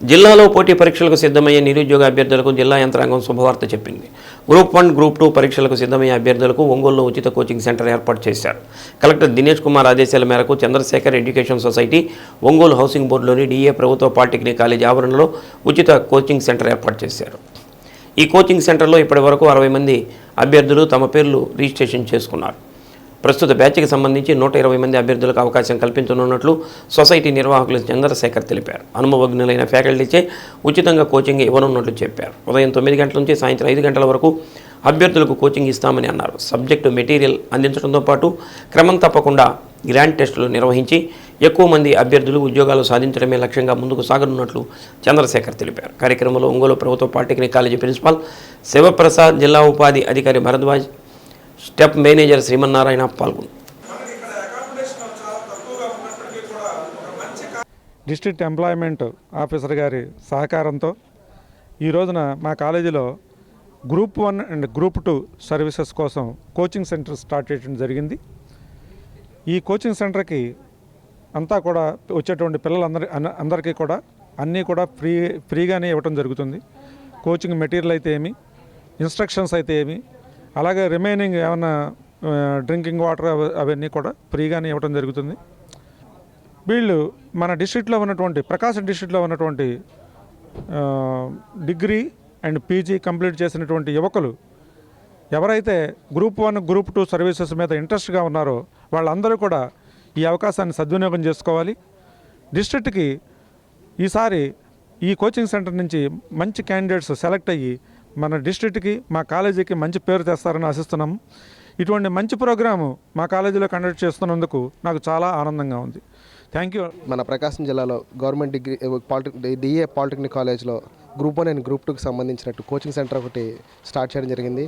జిల్లాలో పోటీ పరీక్షలకు సిద్ధమయ్యే నిరుద్యోగ అభ్యర్థులకు జిల్లా యంత్రాంగం శుభవార్త చెప్పింది. గ్రూప్ వన్ గ్రూప్ టూ పరీక్షలకు సిద్ధమయ్యే అభ్యర్థులకు ఒంగోలులో ఉచిత కోచింగ్ సెంటర్ ఏర్పాటు చేశారు. కలెక్టర్ దినేష్ కుమార్ ఆదేశాల మేరకు Chandrasekhar education society Ongole housing బోర్డులోని DA ప్రభుత్వ పాలిటెక్నిక్ కాలేజ్ ఆవరణలో ఉచిత కోచింగ్ సెంటర్ ఏర్పాటు చేశారు. ఈ కోచింగ్ సెంటర్లో ఇప్పటి వరకు అరవై మంది అభ్యర్థులు తమ పేర్లు రిజిస్ట్రేషన్ చేసుకున్నారు. ప్రస్తుత బ్యాచ్కి సంబంధించి నూట ఇరవై మంది అభ్యర్థులకు అవకాశం కల్పించనున్నట్లు సొసైటీ నిర్వాహకులు చంద్రశేఖర్ తెలిపారు. అనుభవజ్ఞులైన ఫ్యాకల్టీచే ఉచితంగా కోచింగ్ ఇవ్వనున్నట్లు చెప్పారు. ఉదయం తొమ్మిది గంటల నుంచి సాయంత్రం ఐదు గంటల వరకు అభ్యర్థులకు కోచింగ్ ఇస్తామని అన్నారు. సబ్జెక్టు మెటీరియల్ అందించడంతో పాటు క్రమం తప్పకుండా గ్రాండ్ టెస్టులు నిర్వహించి ఎక్కువ మంది అభ్యర్థులు ఉద్యోగాలు సాధించడమే లక్ష్యంగా ముందుకు సాగనున్నట్లు చంద్రశేఖర్ తెలిపారు. కార్యక్రమంలో ఒంగోలు ప్రభుత్వ పాలిటెక్నిక్ కాలేజీ ప్రిన్సిపాల్ శివప్రసాద్ జిల్లా ఉపాధి అధికారి భరద్వాజ్ స్టెప్ మేనేజర్ శ్రీమన్నారాయణ పాల్గొన్నారు డిస్ట్రిక్ట్ ఎంప్లాయ్మెంట్ ఆఫీసర్ గారి సహకారంతో ఈ రోజున మా కాలేజీలో group one and group two services కోసం కోచింగ్ సెంటర్ స్టార్ట్ చేయడం జరిగింది. ఈ కోచింగ్ సెంటర్కి అంతా కూడా వచ్చేటువంటి పిల్లలందరి అందరికీ కూడా అన్నీ కూడా ఫ్రీ ఫ్రీగానే ఇవ్వటం జరుగుతుంది. కోచింగ్ మెటీరియల్ అయితే ఏమి ఇన్స్ట్రక్షన్స్ అయితే ఏమి అలాగే రిమైనింగ్ ఏమైనా డ్రింకింగ్ వాటర్ అవన్నీ కూడా ఫ్రీగానే ఇవ్వటం జరుగుతుంది. వీళ్ళు మన డిస్ట్రిక్ట్లో ఉన్నటువంటి ప్రకాశం డిస్ట్రిక్ట్లో ఉన్నటువంటి డిగ్రీ అండ్ పీజీ కంప్లీట్ చేసినటువంటి యువకులు ఎవరైతే group one group two services మీద ఇంట్రెస్ట్గా ఉన్నారో వాళ్ళందరూ కూడా ఈ అవకాశాన్ని సద్వినియోగం చేసుకోవాలి. డిస్ట్రిక్ట్కి ఈసారి ఈ కోచింగ్ సెంటర్ నుంచి మంచి క్యాండిడేట్స్ సెలెక్ట్ అయ్యి మన డిస్ట్రిక్ట్కి మా కాలేజీకి మంచి పేరు తెస్తారని ఆశిస్తున్నాం. ఇటువంటి మంచి ప్రోగ్రాము మా కాలేజీలో కండక్ట్ చేస్తున్నందుకు నాకు చాలా ఆనందంగా ఉంది. థ్యాంక్ యూ మన ప్రకాశం జిల్లాలో government degree polytech DA polytechnic కాలేజ్లో గ్రూప్ వన్ అండ్ గ్రూప్ టూకి సంబంధించినట్టు కోచింగ్ సెంటర్ ఒకటి స్టార్ట్ చేయడం జరిగింది.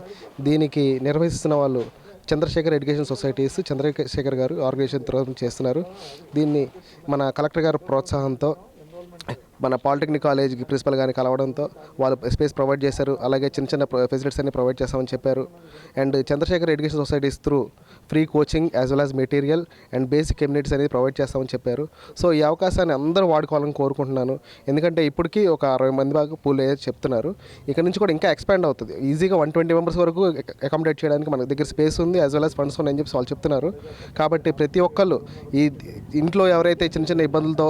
దీనికి నిర్వహిస్తున్న వాళ్ళు చంద్రశేఖర్ ఎడ్యుకేషన్ సొసైటీస్ చంద్రశేఖర్ గారు ఆర్గనైజేషన్ తరఫున చేస్తున్నారు. దీన్ని మన కలెక్టర్ గారు ప్రోత్సాహంతో మన పాలిటెక్నిక్ కాలేజ్కి ప్రిన్సిపల్ గారిని కలవడంతో వాళ్ళు స్పేస్ ప్రొవైడ్ చేశారు. అలాగే చిన్న చిన్న ఫెసిలిటీస్ అన్ని ప్రొవైడ్ చేస్తామని చెప్పారు. And Chandrasekhar education societies through free coaching as well as material and basic communities అనేది ప్రొవైడ్ చేస్తామని చెప్పారు. సో ఈ అవకాశాన్ని అందరూ వాడుకోవాలని కోరుకుంటున్నాను. ఎందుకంటే ఇప్పటికీ ఒక అరవై మంది దాకా పూల్ అయ్యేది చెప్తున్నారు. ఇక్కడ నుంచి కూడా ఇంకా ఎక్స్పాండ్ అవుతుంది. ఈజీగా వన్ ట్వంటీ మెంబర్స్ వరకు అకామిడేట్ చేయడానికి మన దగ్గర స్పేస్ ఉంది. యాజ్ వెల్ యాజ్ ఫండ్స్ ఉన్నాయని చెప్పి వాళ్ళు చెప్తున్నారు. కాబట్టి ప్రతి ఒక్కళ్ళు ఈ ఇంట్లో ఎవరైతే చిన్న చిన్న ఇబ్బందులతో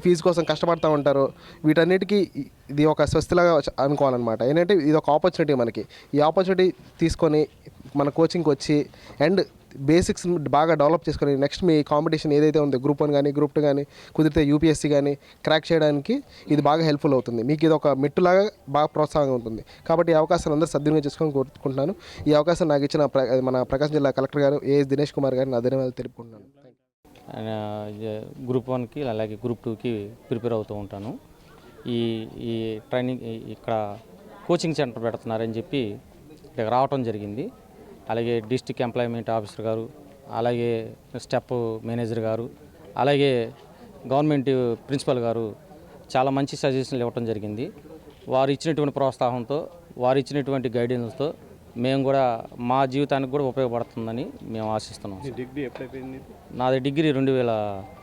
ఫీజు కోసం కష్టపడుతూ ఉంటారు. వీటన్నిటికీ ఇది ఒక స్వస్తిలాగా అనుకోవాలన్నమాట. ఏంటంటే ఇది ఒక ఆపర్చునిటీ మనకి. ఈ ఆపర్చునిటీ తీసుకొని మన కోచింగ్కి వచ్చి అండ్ బేసిక్స్ బాగా డెవలప్ చేసుకొని నెక్స్ట్ మీ కాంపిటీషన్ ఏదైతే ఉందో గ్రూప్ వన్ కానీ గ్రూప్ టూ కానీ కుదిరితే యూపీఎస్సీ కానీ క్రాక్ చేయడానికి ఇది బాగా హెల్ప్ఫుల్ అవుతుంది. మీకు ఇది ఒక మెట్టులాగా బాగా ప్రోత్సాహంగా ఉంటుంది. కాబట్టి ఈ అవకాశాన్ని అందరూ సద్వినియోగం చేసుకొని కోరుకుంటున్నాను. ఈ అవకాశం నాకు ఇచ్చిన ప్ర- మన ప్రకాశం జిల్లా కలెక్టర్ గారు ఏఎస్ దినేష్ కుమార్ గారిని నా ధన్యవాదాలు తెలుపుకుంటున్నాను. గ్రూప్ వన్కి అలాగే గ్రూప్ టూకి ప్రిపేర్ అవుతూ ఉంటాను. ఈ ఈ ట్రైనింగ్ ఇక్కడ కోచింగ్ సెంటర్ పెడుతున్నారని చెప్పి ఇక్కడ రావటం జరిగింది. అలాగే డిస్టిక్ ఎంప్లాయ్మెంట్ ఆఫీసర్ గారు అలాగే స్టెప్ మేనేజర్ గారు అలాగే గవర్నమెంట్ ప్రిన్సిపల్ గారు చాలా మంచి సజెషన్లు ఇవ్వటం జరిగింది. వారు ఇచ్చినటువంటి ప్రోత్సాహంతో వారు ఇచ్చినటువంటి గైడెన్స్తో మేము కూడా మా జీవితానికి కూడా ఉపయోగపడుతుందని మేము ఆశిస్తున్నాం సార్. డిగ్రీ ఎప్పుడైపోయింది? నాది డిగ్రీ రెండు వేల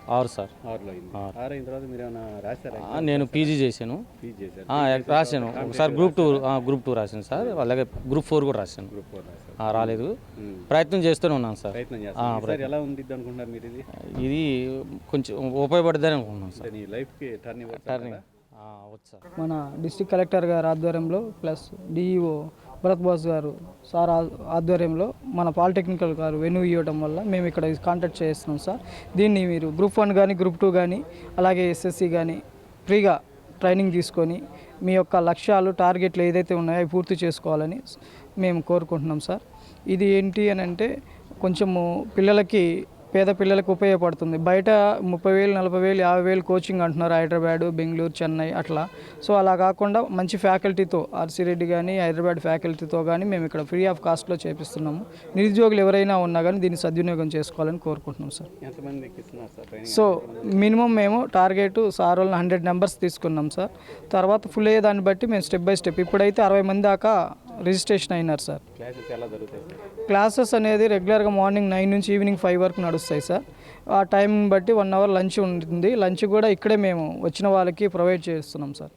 ఆరు సార్. ఆరులో అయింది. ఆరు. ఆరు అయిన తర్వాత మీరు ఏమైనా రాశారా? ఆ, నేను పీజీ చేశాను. పీజీ చేశారు. ఆ, రాశాను. ఒకసారి గ్రూప్ టూ ఆ, గ్రూప్ టూ రాశాను సార్. అలాగే గ్రూప్ ఫోర్ కూడా రాశాను. గ్రూప్ ఫోర్ రాశారు. ఆ, రాలేదు. ప్రయత్నం చేస్తూనే ఉన్నాను సార్. ప్రయత్నం ఆ, చేస్తారు ఈసారి ఎలా ఉండిద్ది అనుకుంటున్నారు మీరు ఇది? ఇది కొంచెం ఉపయోగపడుతుందని అనుకుంటున్నాను సార్. అంటే నీ లైఫ్కి టర్న్ టర్నింగ్ ఆ, వచ్చు సార్. మన డిస్టిక్ కలెక్టర్ గారి ఆధ్వర్యంలో plus D E O Bharat boss గారు సార్ ఆ- ఆధ్వర్యంలో మన పాలిటెక్నికల్ గారు వెన్యూ ఇవ్వడం వల్ల మేము ఇక్కడ కాంటాక్ట్ చేస్తున్నాం సార్. దీన్ని మీరు గ్రూప్ వన్ కానీ గ్రూప్ టూ కానీ అలాగే ఎస్ఎస్సి కానీ ఫ్రీగా ట్రైనింగ్ తీసుకొని మీ యొక్క లక్ష్యాలు టార్గెట్లు ఏదైతే ఉన్నాయో అవి పూర్తి చేసుకోవాలని మేము కోరుకుంటున్నాం సార్. ఇది ఏంటి అని అంటే కొంచెము పిల్లలకి పేద పిల్లలకు ఉపయోగపడుతుంది. బయట ముప్పై వేలు నలభై వేలు యాభై వేలు కోచింగ్ అంటున్నారు హైదరాబాద్ బెంగళూరు చెన్నై అట్లా. సో అలా కాకుండా మంచి ఫ్యాకల్టీతో ఆర్సీ రెడ్డి కానీ హైదరాబాద్ ఫ్యాకల్టీతో కానీ మేము ఇక్కడ ఫ్రీ ఆఫ్ కాస్ట్లో చేపిస్తున్నాము. నిరుద్యోగులు ఎవరైనా ఉన్నా కానీ దీన్ని సద్వినియోగం చేసుకోవాలని కోరుకుంటున్నాం సార్. సో మినిమం మేము టార్గెట్ సార్ వాళ్ళని హండ్రెడ్ నెంబర్స్ తీసుకున్నాం సార్. తర్వాత ఫుల్ అయ్యే దాన్ని బట్టి మేము స్టెప్ బై స్టెప్. ఇప్పుడైతే అరవై మంది దాకా రిజిస్ట్రేషన్ అయినారు సార్. క్లాసెస్ ఎలా జరుగుతాయి సార్? క్లాసెస్ అనేది రెగ్యులర్గా మార్నింగ్ నైన్ నుంచి ఈవినింగ్ ఫైవ్ వరకు నడుస్తాయి సార్. ఆ టైం బట్టి వన్ అవర్ లంచ్ ఉంటుంది. లంచ్ కూడా ఇక్కడే మేము వచ్చిన వాళ్ళకి ప్రొవైడ్ చేస్తున్నాం సార్.